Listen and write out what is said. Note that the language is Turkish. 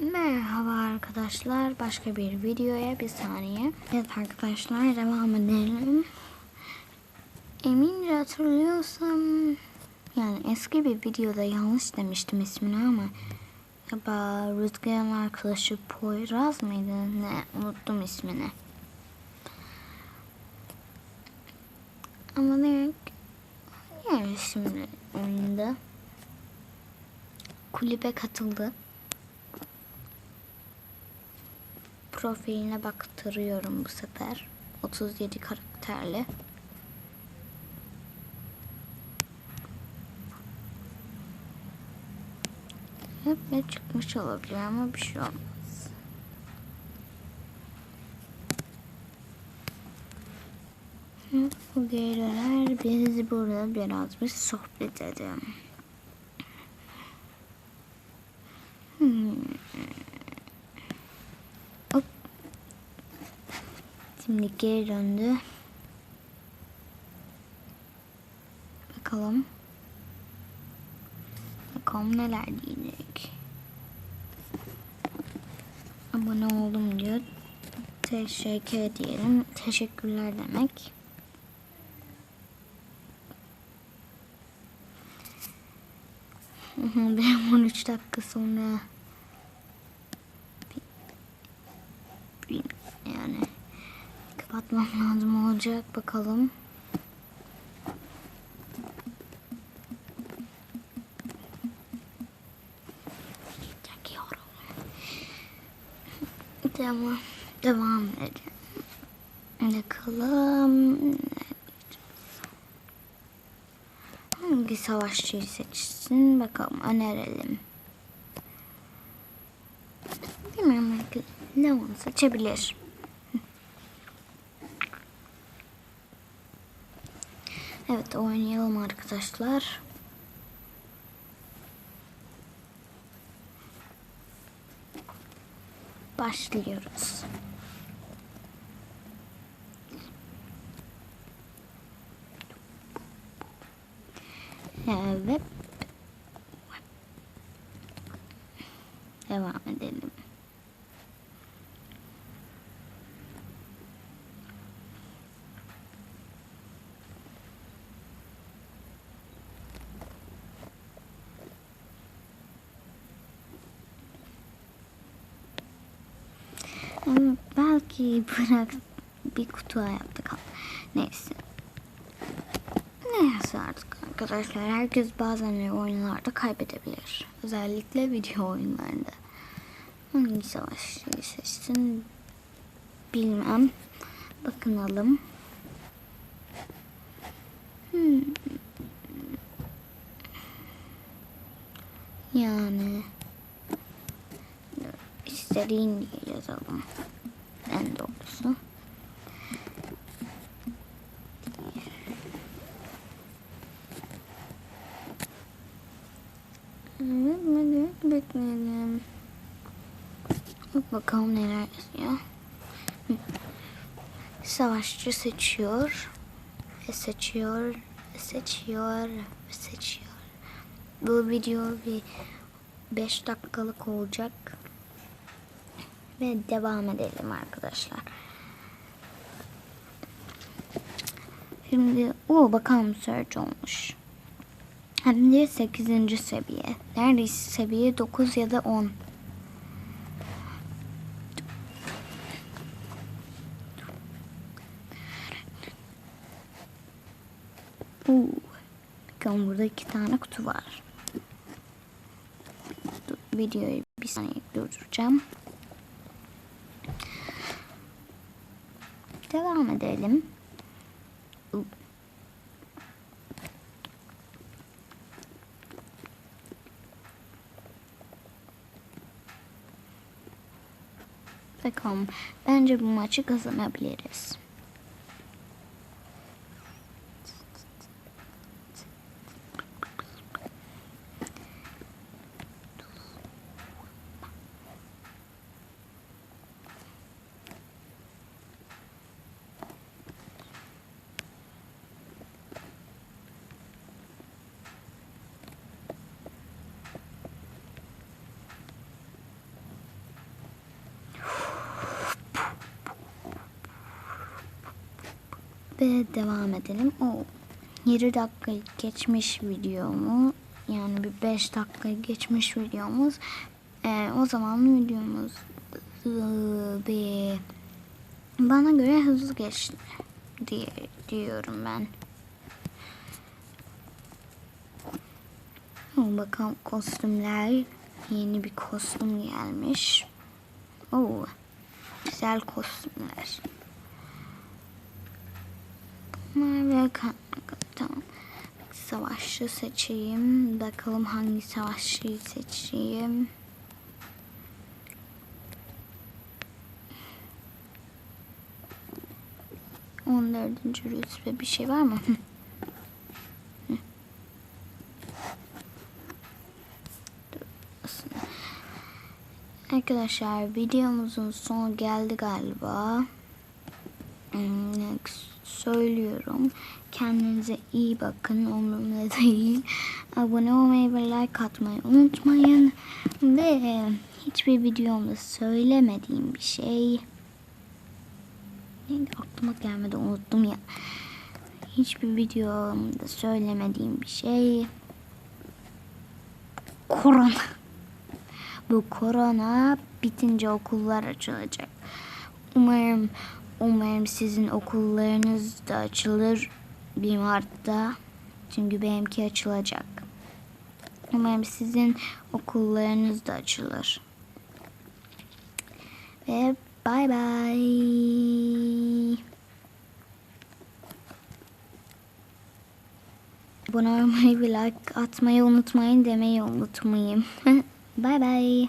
Merhaba arkadaşlar. Başka bir videoya bir saniye. Evet arkadaşlar devam edelim. Emin hatırlıyorsam yani eski bir videoda yanlış demiştim ismini ama galiba Rüzgar'ın arkadaşı Poyraz mıydı? Ne? Unuttum ismini. Ama ne? Yani şimdi oyunda kulübe katıldı. Profiline baktırıyorum bu sefer. 37 karakterli. Hep ne çıkmış olabilir ama bir şey olmaz. Bu geriler biz burada biraz bir sohbet edelim. Hmm. Şimdi geri döndü. Bakalım. Bakalım neler diyecek. Abone oldum diyor. Teşekkür diyelim. Teşekkürler demek. Benim 13 dakika sonra bir- bir- yani kapatmam lazım olacak bakalım. Çekiyorum. Devam, devam edelim. Bakalım. Hangi savaşçıyı seçsin bakalım önerelim. Bilmiyorum belki Leon seçebilir. Evet oynayalım arkadaşlar. Başlıyoruz. Evet. Devam edelim. Ama belki bırak bir kutu yaptık. Neyse. Neyse artık arkadaşlar herkes bazen oyunlarda kaybedebilir. Özellikle video oyunlarında. Hangi savaşçıyı seçsin bilmem. Bakınalım. Hmm. Yani istediğin yazalım. En doğrusu. Evet, hadi bekleyelim. Bak bakalım neler yazıyor. Savaşçı seçiyor. Ve seçiyor. Ve seçiyor. Ve seçiyor. Bu video bir 5 dakikalık olacak. Ve devam edelim arkadaşlar. Şimdi o bakalım search olmuş. Hem de 8. seviye. Neredeyse seviye 9 ya da 10. Oo. Bakalım burada iki tane kutu var. Videoyu bir saniye durduracağım. Devam edelim. Bakalım. Bence bu maçı kazanabiliriz. Ve devam edelim. O 7 dakika geçmiş videomu yani bir 5 dakika geçmiş videomuz. Ee, o zaman videomuz ıı, bir bana göre hızlı geçti diye diyorum ben. Bakalım kostümler yeni bir kostüm gelmiş. Oo, güzel kostümler. Ve kan- tamam. Savaşçı seçeyim. Bakalım hangi savaşçıyı seçeyim. On dördüncü rütbe bir şey var mı? Arkadaşlar videomuzun sonu geldi galiba. Hmm, next söylüyorum. Kendinize iyi bakın. Umurumda değil. Abone olmayı ve like atmayı unutmayın. Ve hiçbir videomda söylemediğim bir şey. Neydi aklıma gelmedi unuttum ya. Hiçbir videomda söylemediğim bir şey. Korona. Bu korona bitince okullar açılacak. Umarım umarım sizin okullarınız da açılır 1 Mart'ta. Çünkü benimki açılacak. Umarım sizin okullarınız da açılır. Ve bay bay. Abone olmayı ve like atmayı unutmayın demeyi unutmayın. bay bay.